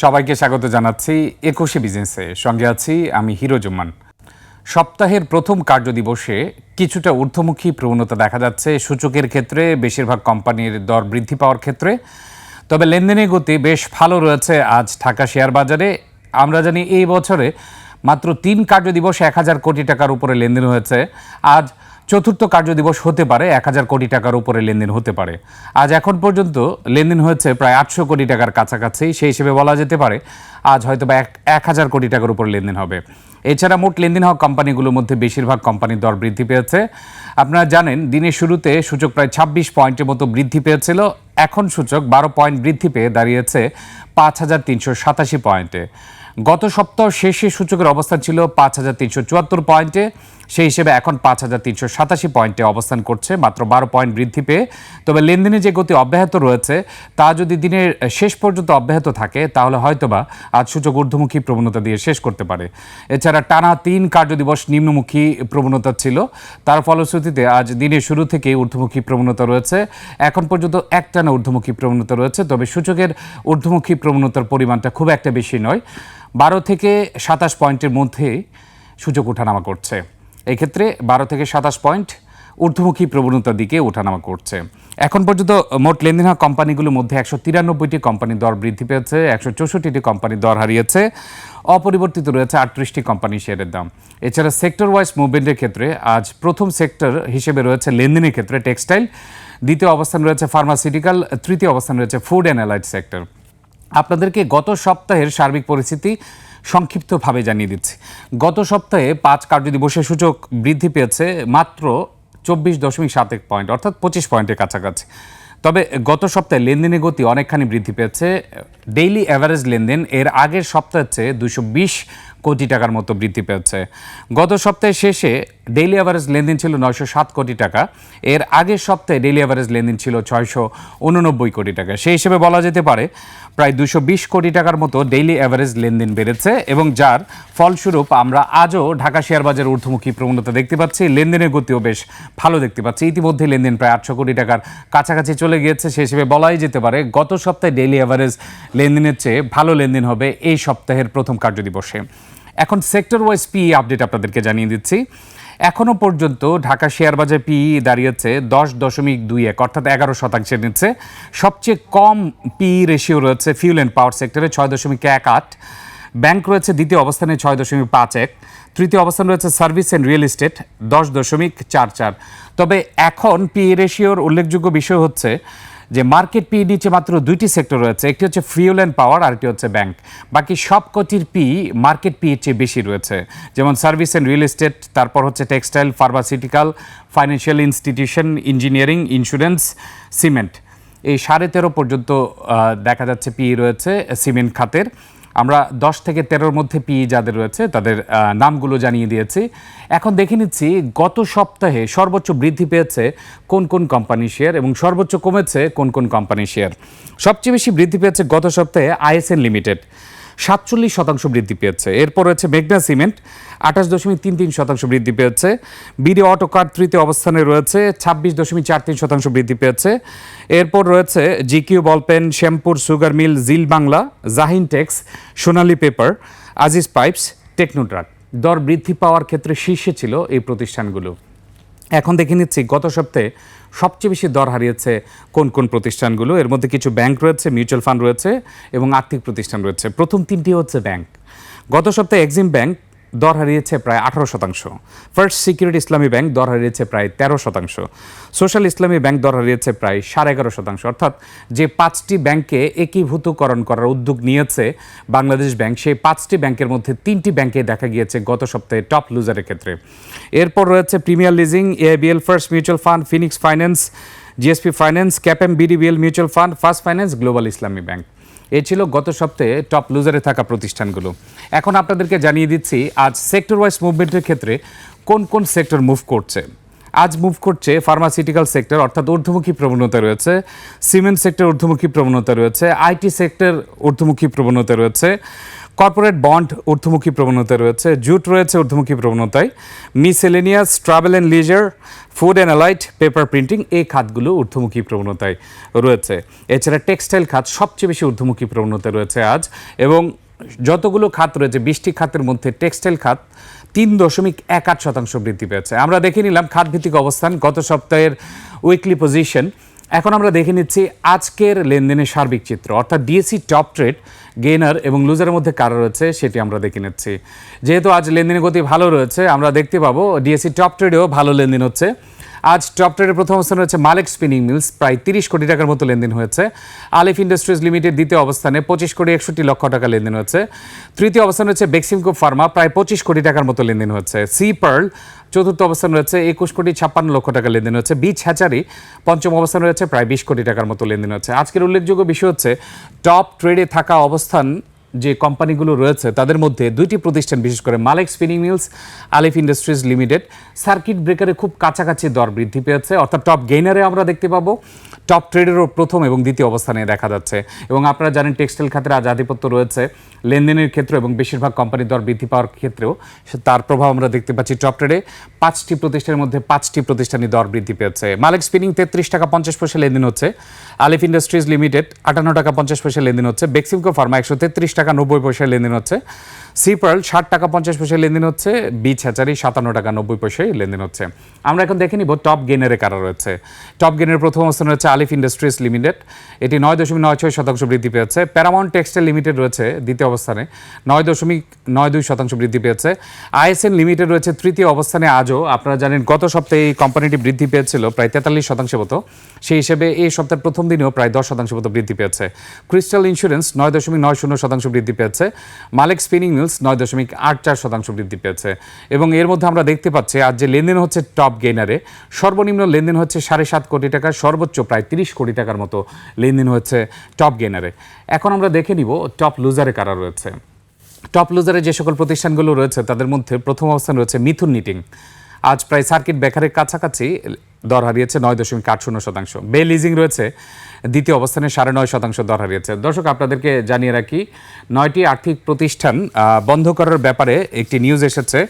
সবাইকে স্বাগত জানাচ্ছি একুশে বিজনেসে। সঙ্গে আছি আমি হিরো জুম্মান। সপ্তাহের প্রথম কার্যদিবসে কিছুটা ঊর্ধ্বমুখী প্রবণতা দেখা যাচ্ছে সূচকের ক্ষেত্রে, বেশিরভাগ কোম্পানির দর বৃদ্ধি পাওয়ার ক্ষেত্রে। তবে লেনদেনের গতি বেশ ভালো রয়েছে আজ ঢাকা শেয়ার বাজারে। আমরা জানি এই বছরে মাত্র তিন কার্যদিবসে এক হাজার কোটি টাকার উপরে লেনদেন হয়েছে। আজ চতুর্থ কার্যদিবস হতে পারে, এক হাজার কোটি টাকার উপরে লেনদেন হতে পারে। আজ এখন পর্যন্ত লেনদেন হয়েছে প্রায় আটশো কোটি টাকার কাছাকাছি, সেই হিসেবে বলা যেতে পারে আজ হয়তো বা এক হাজার কোটি টাকার উপর লেনদেন হবে। এছাড়া মোট লেনদেন হওয়া কোম্পানিগুলোর মধ্যে বেশিরভাগ কোম্পানির দর বৃদ্ধি পেয়েছে। আপনারা জানেন, দিনের শুরুতে সূচক প্রায় ছাব্বিশ পয়েন্টের মতো বৃদ্ধি পেয়েছিল, এখন সূচক বারো পয়েন্ট বৃদ্ধি পেয়ে দাঁড়িয়েছে পাঁচ হাজার তিনশো সাতাশি পয়েন্টে। গত সপ্তাহ শেষে সূচকের অবস্থান ছিল পাঁচ হাজার তিনশো চুয়াত্তর পয়েন্টে। সেই হিসেবে এখন পাঁচ হাজার তিনশো সাতাশি পয়েন্টে অবস্থান করছে, মাত্র বারো পয়েন্ট বৃদ্ধি পেয়ে। তবে লেনদেনে যে গতি অব্যাহত রয়েছে, তা যদি দিনের শেষ পর্যন্ত অব্যাহত থাকে, তাহলে হয়তোবা আজ সূচক ঊর্ধ্বমুখী প্রবণতা দিয়ে শেষ করতে পারে। এছাড়া টানা তিন কার্যদিবস নিম্নমুখী প্রবণতা ছিল। তার ফলশ্রুতিতে আজ দিনের শুরু থেকে ঊর্ধ্বমুখী প্রবণতা রয়েছে। এখন পর্যন্ত একটানা ঊর্ধ্বমুখী প্রবণতা রয়েছে, তবে সূচকের ঊর্ধ্বমুখী প্রবণতার পরিমাণটা খুব একটা বেশি নয়। বারো থেকে সাতাশ পয়েন্টের মধ্যে সূচক ওঠানামা করছে। এক্ষেত্রে বারো থেকে সাতাশ পয়েন্ট ঊর্ধ্বমুখী প্রবণতার দিকে ওঠানামা করছে। এখন পর্যন্ত মোট লেনদেন হওয়া কোম্পানিগুলোর মধ্যে একশো তিরানব্বইটি কোম্পানির দর বৃদ্ধি পেয়েছে, একশো চৌষট্টিটি কোম্পানির দর হারিয়েছে, অপরিবর্তিত রয়েছে আটত্রিশটি কোম্পানি শেয়ারের দাম। এছাড়া সেক্টর ওয়াইজ মুভমেন্টের ক্ষেত্রে আজ প্রথম সেক্টর হিসেবে রয়েছে লেনদেনের ক্ষেত্রে টেক্সটাইল, দ্বিতীয় অবস্থান রয়েছে ফার্মাসিউটিক্যাল, তৃতীয় অবস্থান রয়েছে ফুড অ্যান্ড অ্যালাইড সেক্টর। আপনাদেরকে গত সপ্তাহের সার্বিক পরিস্থিতি সংক্ষিপ্তভাবে জানিয়ে দিচ্ছি। গত সপ্তাহে পাঁচ কার্যদিবসে সূচক বৃদ্ধি পেয়েছে মাত্র চব্বিশ দশমিক সাত এক পয়েন্ট, অর্থাৎ পঁচিশ পয়েন্টের কাছাকাছি। তবে গত সপ্তাহে লেনদেনের গতি অনেকখানি বৃদ্ধি পেয়েছে। ডেইলি অ্যাভারেজ লেনদেন এর আগের সপ্তাহের চেয়ে দুশো বিশ কোটি টাকার মতো বৃদ্ধি পেয়েছে। গত সপ্তাহের শেষে ডেইলি অ্যাভারেজ লেনদেন ছিল নয়শো সাত কোটি টাকা। এর আগের সপ্তাহে ডেইলি অ্যাভারেজ লেনদেন ছিল ছয়শো উননব্বই কোটি টাকা। সেই হিসেবে বলা যেতে পারে প্রায় দুশো বিশ কোটি টাকার মতো ডেইলি অ্যাভারেজ লেনদেন বেড়েছে এবং যার ফলস্বরূপ আমরা আজও ঢাকা শেয়ার বাজার ঊর্ধ্বমুখী প্রবণতা দেখতে পাচ্ছি। লেনদেনের গতিও বেশ ভালো দেখতে পাচ্ছি। ইতিমধ্যে লেনদেন প্রায় আটশো কোটি টাকার কাছাকাছি চলে গিয়েছে। সেই হিসেবে বলাই যেতে পারে গত সপ্তাহে ডেইলি অ্যাভারেজ লেনদেনের চেয়ে ভালো লেনদেন হবে এই সপ্তাহের প্রথম কার্যদিবসে। এখন সেক্টর ওয়াইজ পিই আপডেট আপনাদেরকে জানিয়ে দিচ্ছি। এখনও পর্যন্ত ঢাকা শেয়ার বাজার পিই দাঁড়িয়েছে দশ দশমিক দুই এক, অর্থাৎ এগারো শতাংশের নিচ্ছে। সবচেয়ে কম পিই রেশিও রয়েছে ফিউল অ্যান্ড পাওয়ার সেক্টরে ছয় দশমিক এক আট। ব্যাংক রয়েছে দ্বিতীয় অবস্থানে ছয় দশমিক পাঁচ এক। তৃতীয় অবস্থান রয়েছে সার্ভিস অ্যান্ড রিয়েল এস্টেট দশ দশমিক চার চার। তবে এখন পি রেশিওর উল্লেখযোগ্য বিষয় হচ্ছে যে মার্কেট পি নিচে মাত্র দুইটি সেক্টর রয়েছে, একটি হচ্ছে ফিউল অ্যান্ড পাওয়ার আরেকটি হচ্ছে ব্যাংক বাকি সব কটির পি মার্কেট পি এর চেয়ে বেশি রয়েছে। যেমন সার্ভিস অ্যান্ড রিয়েল এস্টেট তারপর হচ্ছে textile pharmaceutical financial institution engineering insurance cement এই সাড়ে তেরো পর্যন্ত দেখা যাচ্ছে পি রয়েছে সিমেন্ট খাতের। আমরা দশ থেকে তেরোর মধ্যে পি যাদের রয়েছে, তাদের নামগুলো জানিয়ে দিয়েছি। এখন দেখে নিচ্ছি গত সপ্তাহে সর্বোচ্চ বৃদ্ধি পেয়েছে কোন কোন কোম্পানি শেয়ার এবং সর্বোচ্চ কমেছে কোন কোন কোম্পানি শেয়ার সবচেয়ে বেশি বৃদ্ধি পেয়েছে গত সপ্তাহে আইএসএন লিমিটেড সাতচল্লিশ শতাংশ বৃদ্ধি পেয়েছে। এরপর রয়েছে মেঘনা সিমেন্ট, আঠাশ দশমিক তিন তিন শতাংশ বৃদ্ধি পেয়েছে। বিডি অটো কার তৃতীয় অবস্থানে রয়েছে, ছাব্বিশ দশমিক চার তিন শতাংশ বৃদ্ধি পেয়েছে। এরপর রয়েছে GQ ballpen, Shyampur sugar mill, Zeal Bangla, Zahin tex, Sonali paper, Aziz pipes, টেকনোট্রাক। দর বৃদ্ধি পাওয়ার ক্ষেত্রে শীর্ষে ছিল এই প্রতিষ্ঠানগুলো। এখন দেখে নিচ্ছি, গত সপ্তাহে সবচেয়ে বেশি দর হারিয়েছে কোন কোন প্রতিষ্ঠানগুলো? এর মধ্যে কিছু ব্যাংক রয়েছে, মিউচুয়াল ফান্ড রয়েছে এবং আর্থিক প্রতিষ্ঠান রয়েছে। প্রথম তিনটি হচ্ছে ব্যাংক। গত সপ্তাহে এক্সিম ব্যাংক দর হারিয়েছে প্রায় আঠারো শতাংশ। ফার্স্ট সিকিউরিটি ইসলামী ব্যাংক দর হারিয়েছে প্রায় তেরো শতাংশ। সোশ্যাল ইসলামী ব্যাংক দর হারিয়েছে প্রায় সাড়ে এগারো শতাংশ। অর্থাৎ যে পাঁচটি ব্যাংকে একীভূতকরণ করার উদ্যোগ নিয়েছে বাংলাদেশ ব্যাংক, সেই পাঁচটি ব্যাংকের মধ্যে তিনটি ব্যাংকে দেখা গিয়েছে গত সপ্তাহে টপ লুজারের ক্ষেত্রে। এরপর রয়েছে premier leasing ABL first mutual fund Phoenix finance GSP finance CAPM BDBL mutual fund first finance global Islami bank এ ছিল গত সপ্তাহে টপ লুজারে থাকা প্রতিষ্ঠানগুলো। এখন আপনাদেরকে জানিয়ে দিচ্ছি, আজ সেক্টর ওয়াইজ মুভমেন্টের ক্ষেত্রে কোন কোন সেক্টর মুভ করছে? আজ মুভ করছে ফার্মাসিউটিক্যাল সেক্টর অর্থাৎ ঊর্ধ্বমুখী প্রবণতা রয়েছে সিমেন্ট সেক্টর ঊর্ধ্বমুখী প্রবণতা রয়েছে আইটি সেক্টর ঊর্ধ্বমুখী প্রবণতা রয়েছে। কর্পোরেট বন্ড ঊর্ধ্বমুখী প্রবণতায় রয়েছে, জুট রয়েছে ঊর্ধ্বমুখী প্রবণতায়। Miscellaneous, travel and leisure, food and allied paper printing, এই খাতগুলো ঊর্ধ্বমুখী প্রবণতায় রয়েছে। এছাড়া টেক্সটাইল খাত সবচেয়ে বেশি ঊর্ধ্বমুখী প্রবণতায় রয়েছে আজ এবং যতগুলো খাত রয়েছে বৃষ্টি খাতের মধ্যে টেক্সটাইল খাত তিন দশমিক এক আট শতাংশ বৃদ্ধি পেয়েছে। আমরা দেখে নিলাম খাতভিত্তিক অবস্থান গত সপ্তাহের উইকলি পজিশন এখন আমরা দেখে নিচ্ছি আজকের লেনদেনের সার্বিক চিত্র। অর্থাৎ ডিএসসি টপ ট্রেড গেনার এবং লুজারের মধ্যে কারা রয়েছে সেটি আমরা দেখে নিচ্ছি। যেহেতু আজ লেনদেনের গতি ভালো রয়েছে, আমরা দেখতে পাবো ডিএসসি টপ ট্রেডেও ভালো লেনদেন হচ্ছে। আজ টপ ট্রেডের প্রথম অবস্থানে রয়েছে মালিক স্পিনিং মিলস, প্রায় তিরিশ কোটি টাকার মতো লেনদেন হয়েছে। আলিফ ইন্ডাস্ট্রিজ লিমিটেড দ্বিতীয় অবস্থানে পঁচিশ কোটি একষট্টি লক্ষ টাকা লেনদেন হয়েছে। তৃতীয় অবস্থানে রয়েছে বেক্সিমকো ফার্মা, প্রায় পঁচিশ কোটি টাকার মতো লেনদেন হচ্ছে সি পার্ল, চতুর্থ অবস্থান রয়েছে একুশ কোটি ছাপ্পান্ন লক্ষ টাকা লেনদেন হচ্ছে বিচ হ্যাচারি পঞ্চম অবস্থান রয়েছে প্রায় বিশ কোটি টাকার মতো লেনদেন হচ্ছে আজকের উল্লেখযোগ্য বিষয় হচ্ছে, টপ ট্রেডে থাকা অবস্থান যে কোম্পানিগুলো রয়েছে, তাদের মধ্যে দুইটি প্রতিষ্ঠান, বিশেষ করে Malek spinning mills, Alif industries limited. Circuit ব্রেকারে খুব কাছাকাছি দর বৃদ্ধি পেয়েছে, অর্থাৎ টপ গেইনারে আমরা দেখতে পাবো। টপ ট্রেডেরও প্রথম এবং দ্বিতীয় অবস্থানে দেখা যাচ্ছে। এবং আপনারা জানেন, টেক্সটাইল খাতের আজ আধিপত্য রয়েছে। লেনদেনের ক্ষেত্রে এবং বেশিরভাগ কোম্পানির দর বৃদ্ধি পাওয়ার ক্ষেত্রেও তার প্রভাব আমরা দেখতে পাচ্ছি টপ ট্রেডে। পাঁচটি প্রতিষ্ঠানের মধ্যে পাঁচটি প্রতিষ্ঠানই দর বৃদ্ধি পেয়েছে। মালিক স্পিনিং তেত্রিশ টাকা পঞ্চাশ পয়সা লেনদেন হচ্ছে। আলিফ ইন্ডাস্ট্রিজ লিমিটেড আটান্ন টাকা পঞ্চাশ পয়সা লেনদেন হচ্ছে। বেক্সিমকো ফার্মা একশো তেত্রিশ টাকা নব্বই পয়সা লেনদেন হচ্ছে। সিপার্ল ষাট টাকা পঞ্চাশ পয়সা লেনদেন হচ্ছে বিচ হ্যাচারি সাতান্ন টাকা নব্বই পয়সায় লেনদেন হচ্ছে। আমরা এখন দেখে নিব টপ গেনারে কারা রয়েছে। টপ গেনের প্রথম অবস্থান রয়েছে আলিফ ইন্ডাস্ট্রিজ লিমিটেড এটি নয় দশমিক নয় ছয় শতাংশ বৃদ্ধি পেয়েছে। প্যারামাউন্ট টেক্সটাইল লিমিটেড রয়েছে দ্বিতীয় অবস্থানে। নয় দশমিক নয় দুই শতাংশ বৃদ্ধি পেয়েছে। আইএসএন লিমিটেড রয়েছে তৃতীয় অবস্থানে আজও। আপনারা জানেন, গত সপ্তাহে এই কোম্পানিটি বৃদ্ধি পেয়েছিল প্রায় তেতাল্লিশ শতাংশ মতো। সেই হিসেবে এই সপ্তাহের প্রথম দিনেও প্রায় দশ শতাংশ মতো বৃদ্ধি পেয়েছে। ক্রিস্টাল ইন্স্যুরেন্স নয় দশমিক নয় শূন্য শতাংশ বৃদ্ধি পেয়েছে। মালিক স্পিনিং মিলস নয় দশমিক আট চার শতাংশ বৃদ্ধি পেয়েছে। এবং এর মধ্যে আমরা দেখতে পাচ্ছি, আজ যে লেনদেন হচ্ছে টপ গেইনারে, সর্বনিম্ন লেনদেন হচ্ছে সাড়ে সাত কোটি টাকা, সর্বোচ্চ প্রায় তিরিশ কোটি টাকার মতো লেনদেন হচ্ছে টপ গেইনারে। এখন আমরা দেখে নিব টপ লুজারে কারা রয়েছে। টপ লুজারে যে সকল প্রতিষ্ঠানগুলো রয়েছে, তাদের মধ্যে প্রথম অবস্থান রয়েছে মিথুন নিটিং। আজ প্রায় সার্কিট বেকারের কাছাকাছি দর হারিয়েছে নয় দশমিক আট শূন্য শতাংশ। বে লিজিং রয়েছে, দ্বিতীয় অবস্থানে সাড়ে নয় শতাংশ দর হারিয়েছে। দর্শক, আপনাদেরকে জানিয়ে রাখি, নয়টি আর্থিক প্রতিষ্ঠান বন্ধ করার ব্যাপারে একটি নিউজ এসেছে,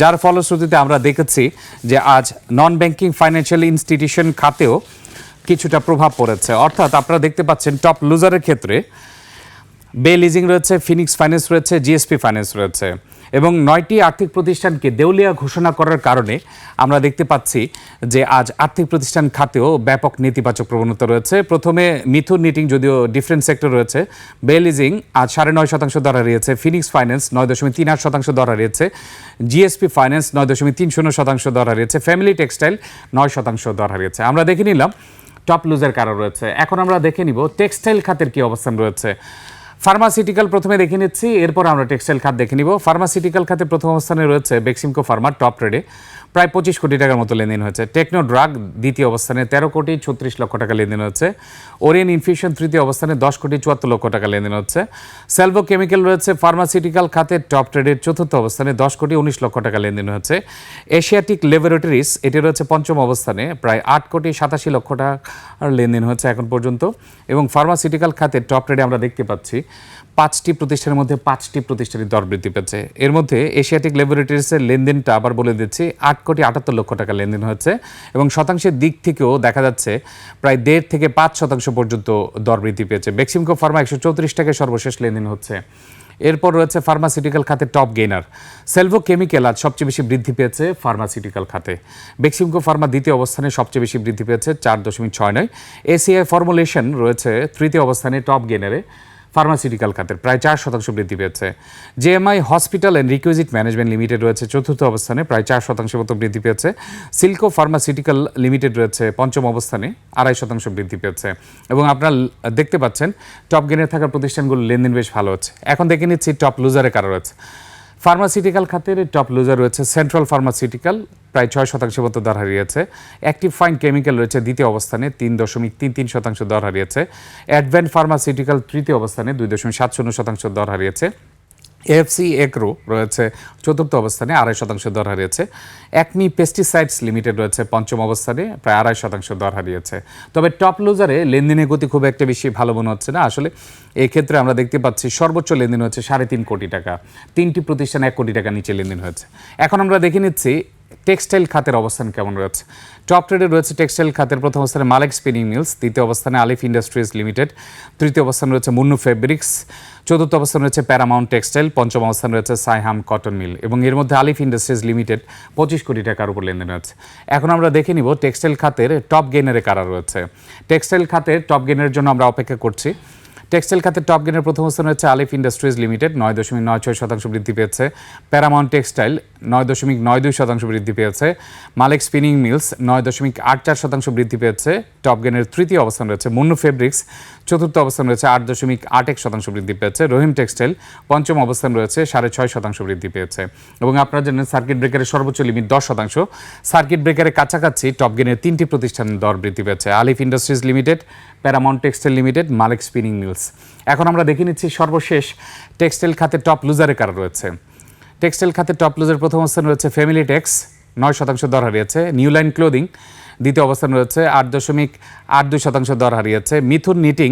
যার ফলশ্রুতিতে আমরা দেখেছি যে আজ নন ব্যাংকিং ফাইন্যান্সিয়াল ইনস্টিটিউশন খাতেও কিছুটা প্রভাব পড়েছে। অর্থাৎ আপনারা দেখতে পাচ্ছেন টপ লুজারের ক্ষেত্রে বে লিজিং রয়েছে, ফিনিক্স ফাইন্যান্স রয়েছে, জিএসপি ফাইন্যান্স রয়েছে। এবং নয়টি আর্থিক প্রতিষ্ঠানকে দেউলিয়া ঘোষণা করার কারণে আমরা দেখতে পাচ্ছি যে আজ আর্থিক প্রতিষ্ঠান খাতেও ব্যাপক নেতিবাচক প্রবণতা রয়েছে। প্রথমে মিথুন নিটিং যদিও ডিফারেন্ট সেক্টর রয়েছে, বে লিজিং আজ সাড়ে নয় শতাংশ দর হারিয়েছে, ফিনিক্স ফাইন্যান্স নয় দশমিক তিন আট শতাংশ দর হারিয়েছে, জিএসপি ফাইন্যান্স নয় দশমিক তিন শূন্য শতাংশ দর হারিয়েছে, ফ্যামিলি টেক্সটাইল নয় শতাংশ দর হারিয়েছে। আমরা দেখে নিলাম, টপ লুজার কারা রয়েছে? এখন আমরা দেখে নিব, টেক্সটাইল খাতের কি অবস্থান রয়েছে? ফার্মাসিউটিক্যাল প্রথমে দেখে নিচ্ছি, এরপর আমরা টেক্সটাইল খাত দেখে নিব। ফার্মাসিউটিক্যাল খাতে প্রথম অবস্থানে রয়েছে বেক্সিমকো ফার্মা টপ ট্রেডে প্রায় পঁচিশ কোটি টাকার মতো লেনদেন হয়েছে। টেকনো ড্রাগ দ্বিতীয় অবস্থানে তেরো কোটি ছত্রিশ লক্ষ টাকা লেনদেন হচ্ছে। ওরিয়েন ইনফিউশন তৃতীয় অবস্থানে দশ কোটি চুয়াত্তর লক্ষ টাকা লেনদেন হচ্ছে। সেলভো কেমিক্যাল রয়েছে, ফার্মাসিউটিক্যাল খাতের টপ ট্রেডের চতুর্থ অবস্থানে দশ কোটি উনিশ লক্ষ টাকা লেনদেন হচ্ছে। এশিয়াটিক ল্যাবরেটরিজ, এটি রয়েছে পঞ্চম অবস্থানে, প্রায় আট কোটি সাতাশি লক্ষ টাকার লেনদেন হচ্ছে এখন পর্যন্ত। এবং ফার্মাসিউটিক্যাল খাতের টপ ট্রেডে আমরা দেখতে পাচ্ছি। পাঁচটি প্রতিষ্ঠানের মধ্যে পাঁচটি প্রতিষ্ঠানের দর বৃদ্ধি পেয়েছে। এর মধ্যে এশিয়াটিক ল্যাবরেটরিজের লেনদেনটা আবার বলে দিচ্ছি, আট কোটি আটাত্তর লক্ষ টাকা লেনদেন হয়েছে এবং শতাংশের দিক থেকেও দেখা যাচ্ছে প্রায় দেড় থেকে পাঁচ শতাংশ পর্যন্ত দর বৃদ্ধি পেয়েছে। বেক্সিমকো ফার্মা একশো চৌত্রিশ টাকায় সর্বশেষ লেনদেন হচ্ছে। এরপর রয়েছে ফার্মাসিউটিক্যাল খাতে টপ গেইনার সেলভো কেমিক্যাল আজ সবচেয়ে বেশি বৃদ্ধি পেয়েছে ফার্মাসিউটিক্যাল খাতে। বেক্সিমকো ফার্মা দ্বিতীয় অবস্থানে সবচেয়ে বেশি বৃদ্ধি পেয়েছে, চার দশমিক ছয় নয়। এসিআই ফর্মুলেশন রয়েছে তৃতীয় অবস্থানে টপ গেনারে ফার্মাসিউটিক্যাল খাতের। প্রায় চার শতাংশ বৃদ্ধি পেয়েছে। JMI hospital and requisite management limited রয়েছে। চতুর্থ অবস্থানে প্রায় চার শতাংশের মতো বৃদ্ধি পেয়েছে। সিল্কো ফার্মাসিউটিক্যাল লিমিটেড রয়েছে। পঞ্চম অবস্থানে আড়াই শতাংশ বৃদ্ধি পেয়েছে। এবং আপনারা দেখতে পাচ্ছেন, টপ গেনে থাকা প্রতিষ্ঠানগুলো লেনদেন বেশ ভালো হচ্ছে। এখন দেখে নিচ্ছি টপ লুজারে কারও রয়েছে। ফার্মাসিউটিক্যাল খাতের টপ লুজার রয়েছে সেন্ট্রাল ফার্মাসিউটিক্যাল প্রায় ছয় শতাংশ মতো দর হারিয়েছে। অ্যাক্টিভ ফাইন কেমিক্যাল রয়েছে দ্বিতীয় অবস্থানে, তিন দশমিক তিন তিন শতাংশ দর হারিয়েছে। অ্যাডভেন্ট ফার্মাসিউটিক্যাল তৃতীয় অবস্থানে, দুই দশমিক সাত শূন্য শতাংশ দর হারিয়েছে। এএফসি এগ্রো রয়েছে চতুর্থ অবস্থানে আড়াই শতাংশ দর হারিয়েছে। একমি পেস্টিসাইডস লিমিটেড রয়েছে পঞ্চম অবস্থানে, প্রায় আড়াই শতাংশ দর হারিয়েছে। তবে টপ লুজারে লেনদেনের গতি খুব একটা বেশি ভালো মনে হচ্ছে না। আসলে এই ক্ষেত্রে আমরা দেখতে পাচ্ছি সর্বোচ্চ লেনদেন হচ্ছে সাড়ে তিন কোটি টাকা। তিনটি প্রতিষ্ঠান এক কোটি টাকা নিচে লেনদেন হয়েছে। এখন আমরা দেখে নিচ্ছি টেক্সটাইল খাতের অবস্থান কেমন রয়েছে? টপ ট্রেডে রয়েছে টেক্সটাইল খাতের প্রথম অবস্থানে মালেক স্পিনিং মিলস, দ্বিতীয় অবস্থানে আলিফ ইন্ডাস্ট্রিজ লিমিটেড, তৃতীয় অবস্থানে রয়েছে মুন্নু ফেব্রিক্স, চতুর্থ অবস্থান রয়েছে প্যারামাউন্ট টেক্সটাইল, পঞ্চম অবস্থানে রয়েছে সাইহাম কটন মিল এবং এর মধ্যে আলিফ ইন্ডাস্ট্রিজ লিমিটেড পঁচিশ কোটি টাকার উপর লেনদেন হচ্ছে। এখন আমরা দেখে নিব টেক্সটাইল খাতের টপ গেনারে কারা রয়েছে। টেক্সটাইল খাতের টপ গেনের জন্য আমরা অপেক্ষা করছি। টেক্সটাইল খাতে টপ গেনের প্রথম স্থানে হচ্ছে আলিফ ইন্ডাস্ট্রিজ লিমিটেড, নয় দশমিক নয় ছয় শতাংশ বৃদ্ধি পেয়েছে। প্যারামাউন্ট টেক্সটাইল, নয় দশমিক নয় দুই শতাংশ বৃদ্ধি পেয়েছে। মালিক স্পিনিং মিলস, নয় দশমিক আট চার শতাংশ বৃদ্ধি পেয়েছে। টপ গেনের তৃতীয় অবস্থান রয়েছে মুন্নু ফেব্রিক্স, চতুর্থ অবস্থান রয়েছে আট দশমিক আট এক শতাংশ বৃদ্ধি পেয়েছে। রহিম টেক্সটাইল, পঞ্চম অবস্থান রয়েছে সাড়ে ছয় শতাংশ বৃদ্ধি পেয়েছে। এবং আপনারা জানেন সার্কিট ব্রেকারের সর্বোচ্চ লিমিট দশ শতাংশ। সার্কিট ব্রেকারের কাছাকাছি টপ গেনের তিনটি প্রতিষ্ঠানের দর বৃদ্ধি পেয়েছে। Alif industries limited Paramount textile limited, Malek spinning mills. এখন আমরা দেখে নিচ্ছি সর্বশেষ টেক্সটাইল খাতে টপ লুজারে কারা রয়েছে। টেক্সটাইল খাতে টপ লুজার প্রথম অবস্থান রয়েছে ফ্যামিলি টেক্স, নয় শতাংশ দর হারিয়েছে। নিউ লাইন ক্লোদিং, দ্বিতীয় অবস্থান রয়েছে আট দশমিক আট দুই শতাংশ দর হারিয়েছে। মিথুন নিটিং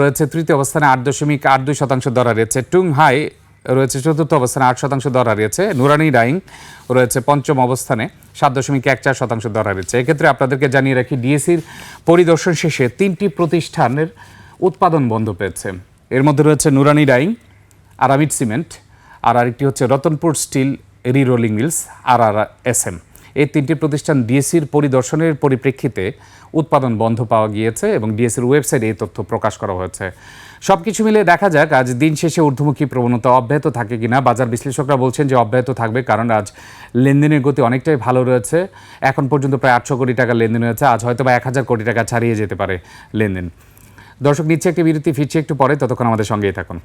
রয়েছে তৃতীয় অবস্থানে আট দশমিক আট দুই শতাংশ দর হারিয়েছে। টুং হাই রয়েছে চতুর্থ অবস্থানে আট শতাংশ দর হারিয়েছে। নুরানি ডাইং রয়েছে পঞ্চম অবস্থানে, সাত দশমিক এক চার শতাংশ দর হারিয়েছে। এক্ষেত্রে আপনাদেরকে জানিয়ে রাখি, ডিএসির পরিদর্শন শেষে তিনটি প্রতিষ্ঠানের উৎপাদন বন্ধ পেয়েছে। এর মধ্যে রয়েছে নুরানি ডাইং আরামিড সিমেন্ট, আর আরেকটি হচ্ছে Ratanpur steel re rolling mills আর আর এস এম এই তিনটি প্রতিষ্ঠান ডিএসির পরিদর্শনের পরিপ্রেক্ষিতে উৎপাদন বন্ধ পাওয়া গিয়েছে এবং ডিএসির ওয়েবসাইটে এই তথ্য প্রকাশ করা হয়েছে। সব কিছু মিলে দেখা যাক, আজ দিন শেষে ঊর্ধ্বমুখী প্রবণতা অব্যাহত থাকে কিনা। বাজার বিশ্লেষকরা বলছেন যে অব্যাহত থাকবে কারণ আজ লেনদেনের গতি অনেকটাই ভালো রয়েছে। এখন পর্যন্ত প্রায় আটশো কোটি টাকার লেনদেন হয়েছে, আজ হয়তো বা এক হাজার কোটি টাকা ছাড়িয়ে যেতে পারে লেনদেন। দর্শক, নিচ্ছে একটি বিরতি, ফিরছে একটু পরে, ততক্ষণ আমাদের সঙ্গেই থাকুন।